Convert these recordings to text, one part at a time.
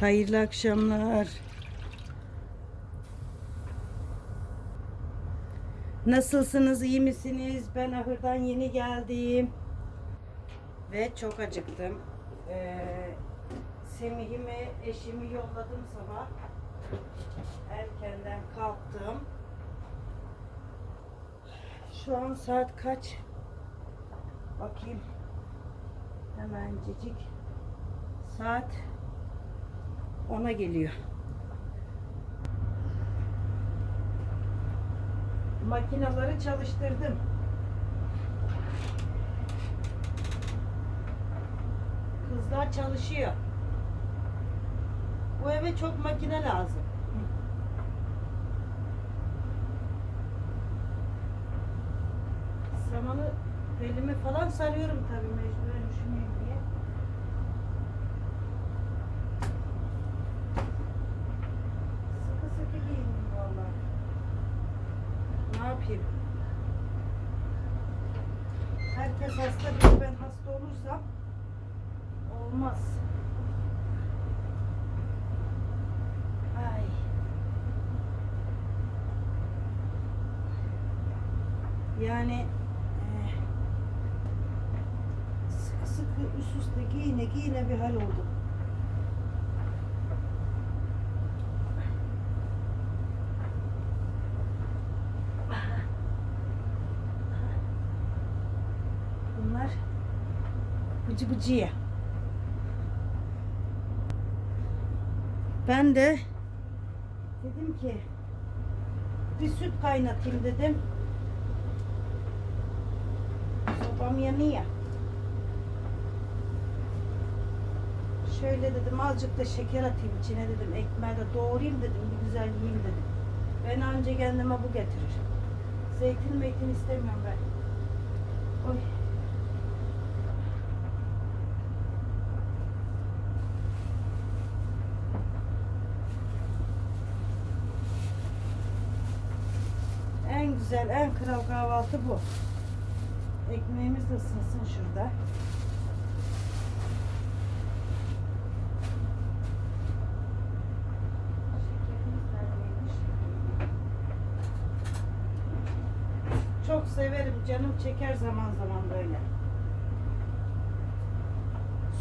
Hayırlı akşamlar. Nasılsınız? iyi misiniz? Ben ahırdan yeni geldim. Ve çok acıktım. Ee, Semih'imi, eşimi yolladım sabah. Erkenden kalktım. Şu an saat kaç? Bakayım. Hemencecik. Saat 10'a geliyor. Makinaları çalıştırdım. Kızlar çalışıyor. Bu eve çok makine lazım. Samanı belime falan sarıyorum tabii mecburen üşümeyeyim diye. Sıkı sıkı giyindim vallahi. Ne yapayım? Bir de ben hasta olursam olmaz. Ay. Yani eh, sıkı sıkı üst üste giyine giyine bir hal oldu. Bıcı bıcıya. Ben de dedim ki bir süt kaynatayım dedim. Sobam yanıyor. Şöyle dedim azıcık da şeker atayım içine dedim. Ekmeği de doğrayayım dedim. Bir güzel yiyeyim dedim. Ben anca kendime bu getirir. Zeytin meytin istemiyorum ben. Oy. En güzel, en kral kahvaltı bu. Ekmeğimiz de ısınsın şurada. Çok severim. Canım çeker zaman zaman böyle.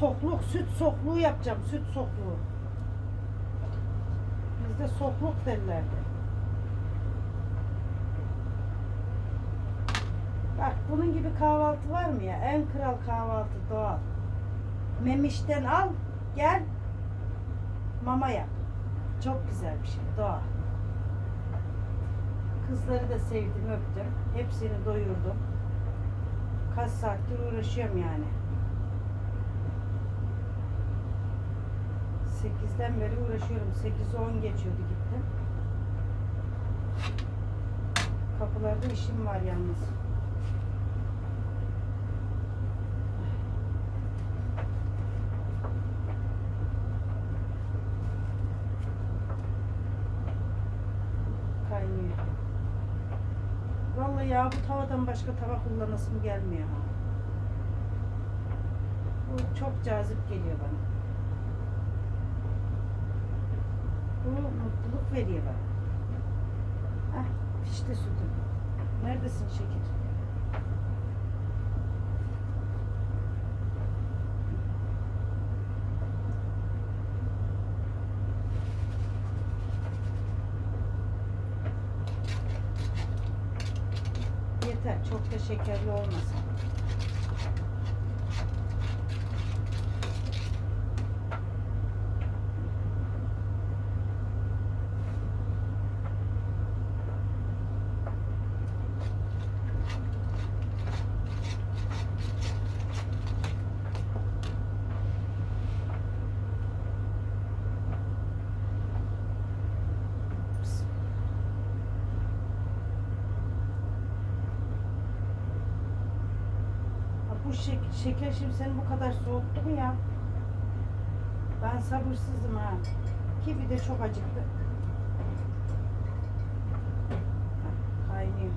Sokluk, süt sokluğu yapacağım. Süt sokluğu. Bizde sokluk derlerdi. Bak bunun gibi kahvaltı var mı ya? En kral kahvaltı doğal. Memişten al, gel mama yap. Çok güzel bir şey, doğal. Kızları da sevdim, öptüm. Hepsini doyurdum. Kaç saattir uğraşıyorum yani. Sekizden beri uğraşıyorum. Sekiz on geçiyordu gittim. Kapılarda işim var yalnız. Kaynıyor. Vallahi ya bu tavadan başka tava kullanasım gelmiyor ha. Bu çok cazip geliyor bana. Bu mutluluk veriyor bana. Heh, pişti sütüm. Neredesin şeker? Yeter, çok da şekerli olmasın. Ha, Bu şek- şeker şimdi seni bu kadar soğuttu mu ya? Ben sabırsızım ha. Ki bir de çok acıktı. Kaynıyor.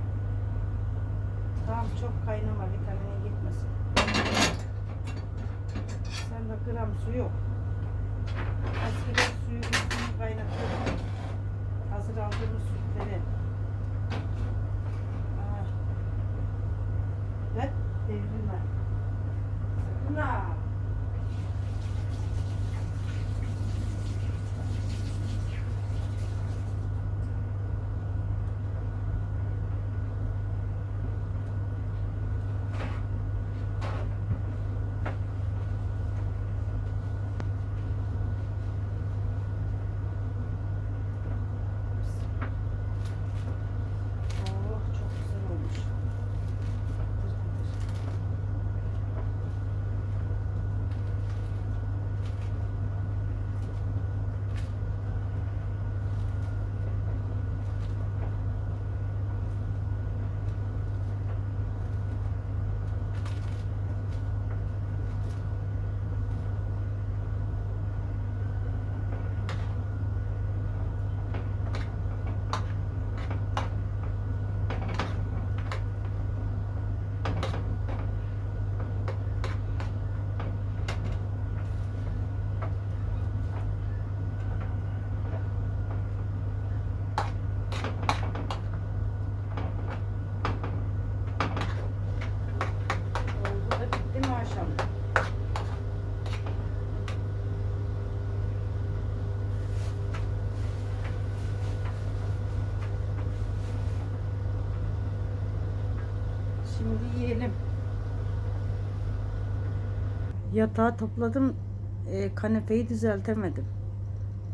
Tamam çok kaynama vitamine gitmesin. Sende gram su yok. Eskiden suyu üstünü kaynatıyordum. Hazır aldığımız sütleri. Ah. Ve devrilme. Sakın ha. Oh çok güzel olmuş. Dır dır. Oldu da bitti maşallah. Şimdi yiyelim. Yatağı topladım. E, kanepeyi düzeltemedim.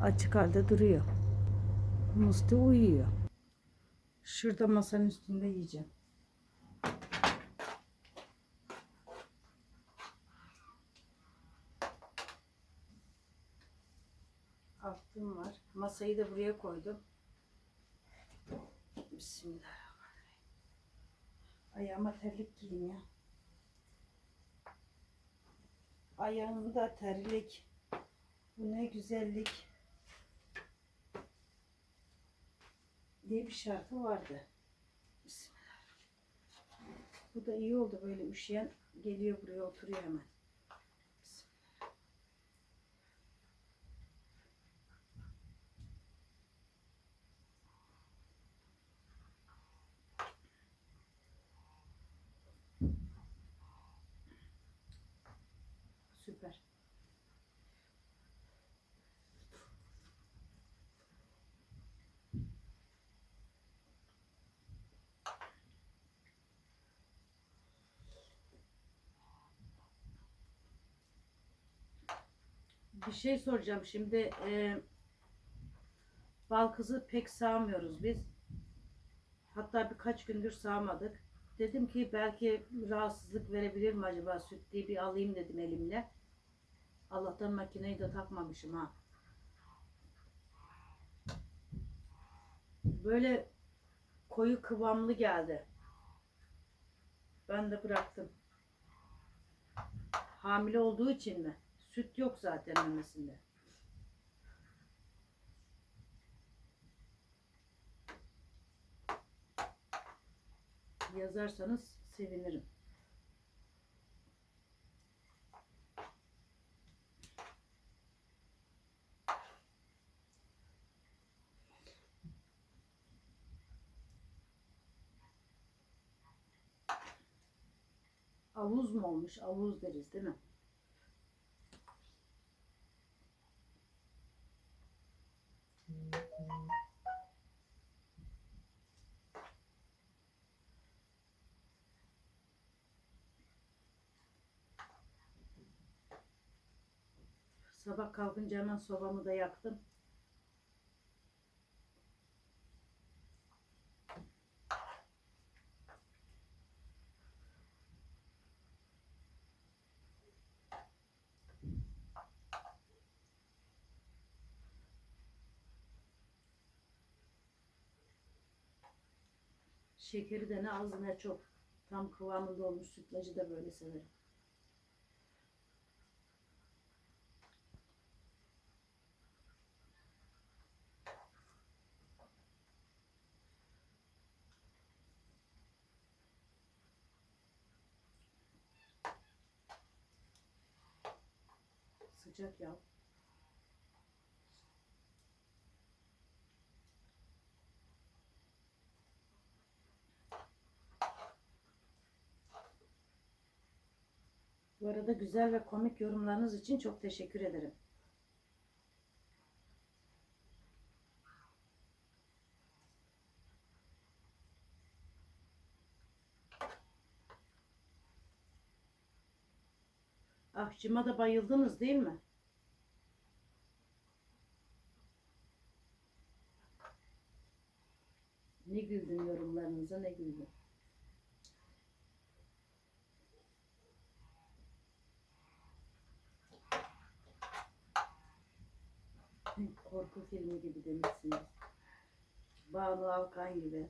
Açık halde duruyor. Musti uyuyor. Şurada masanın üstünde yiyeceğim. Altım var. Masayı da buraya koydum. Bismillahirrahmanirrahim. Ayağıma terlik giyeyim ya. Ayağımda terlik. Bu ne güzellik. diye bir şarkı vardı. Bismillah. Bu da iyi oldu böyle üşüyen geliyor buraya oturuyor hemen. Bismillah. Süper. Bir şey soracağım şimdi. E, bal kızı pek sağmıyoruz biz. Hatta birkaç gündür sağmadık. Dedim ki belki rahatsızlık verebilir mi acaba süt diye bir alayım dedim elimle. Allah'tan makineyi de takmamışım ha. Böyle koyu kıvamlı geldi. Ben de bıraktım. Hamile olduğu için mi? Süt yok zaten memesinde. Yazarsanız sevinirim. Avuz mu olmuş? Avuz deriz değil mi? Sabah kalkınca hemen sobamı da yaktım. Şekeri de ne az ne çok. Tam kıvamında olmuş sütlacı da böyle severim. Sıcak yap. Bu arada güzel ve komik yorumlarınız için çok teşekkür ederim. Ahçıma da bayıldınız değil mi? Ne güldüm yorumlarınıza ne güldüm. Korku filmi gibi demişsiniz. Banu Alkan gibi.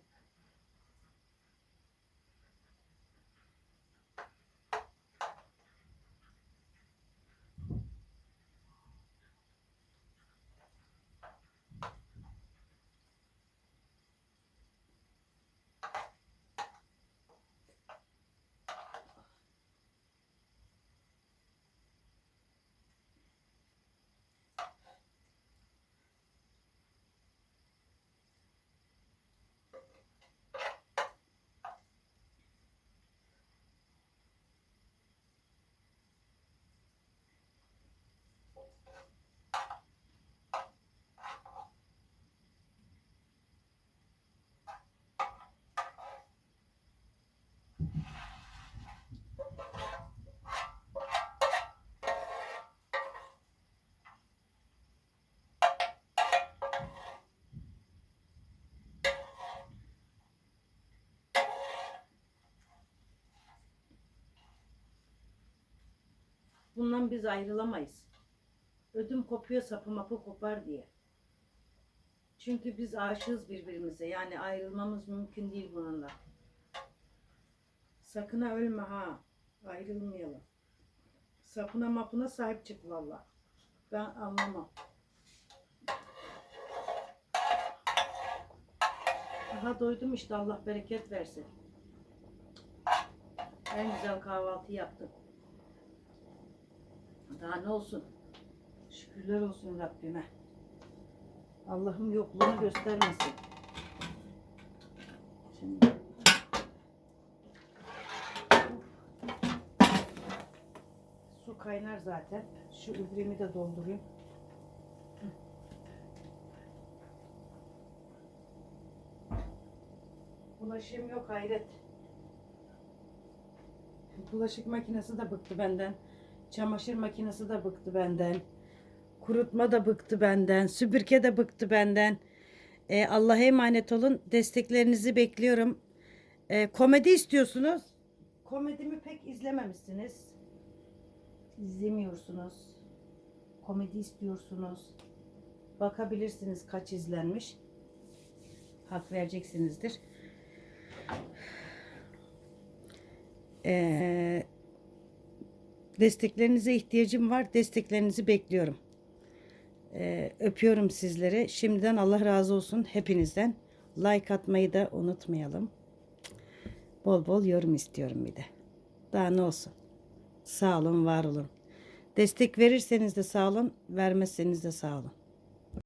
Bundan biz ayrılamayız. Ödüm kopuyor sapı mapı kopar diye. Çünkü biz aşığız birbirimize. Yani ayrılmamız mümkün değil bununla. Sakın ölme ha. Ayrılmayalım. Sapına mapına sahip çık valla. Ben anlamam. Aha doydum işte Allah bereket versin. En güzel kahvaltı yaptım. Daha ne olsun? Şükürler olsun Rabbime. Allah'ım yokluğunu göstermesin. Şimdi su kaynar zaten. Şu übremi de doldurayım. Bulaşığım yok hayret. Bulaşık makinesi de bıktı benden. Çamaşır makinesi de bıktı benden. Kurutma da bıktı benden. Süpürge de bıktı benden. Ee, Allah'a emanet olun. Desteklerinizi bekliyorum. Ee, komedi istiyorsunuz. Komedimi pek izlememişsiniz. İzlemiyorsunuz. Komedi istiyorsunuz. Bakabilirsiniz kaç izlenmiş. Hak vereceksinizdir. Ee, desteklerinize ihtiyacım var. Desteklerinizi bekliyorum. Ee, öpüyorum sizleri. Şimdiden Allah razı olsun hepinizden. Like atmayı da unutmayalım. Bol bol yorum istiyorum bir de. Daha ne olsun. Sağ olun, var olun. Destek verirseniz de sağ olun, vermezseniz de sağ olun.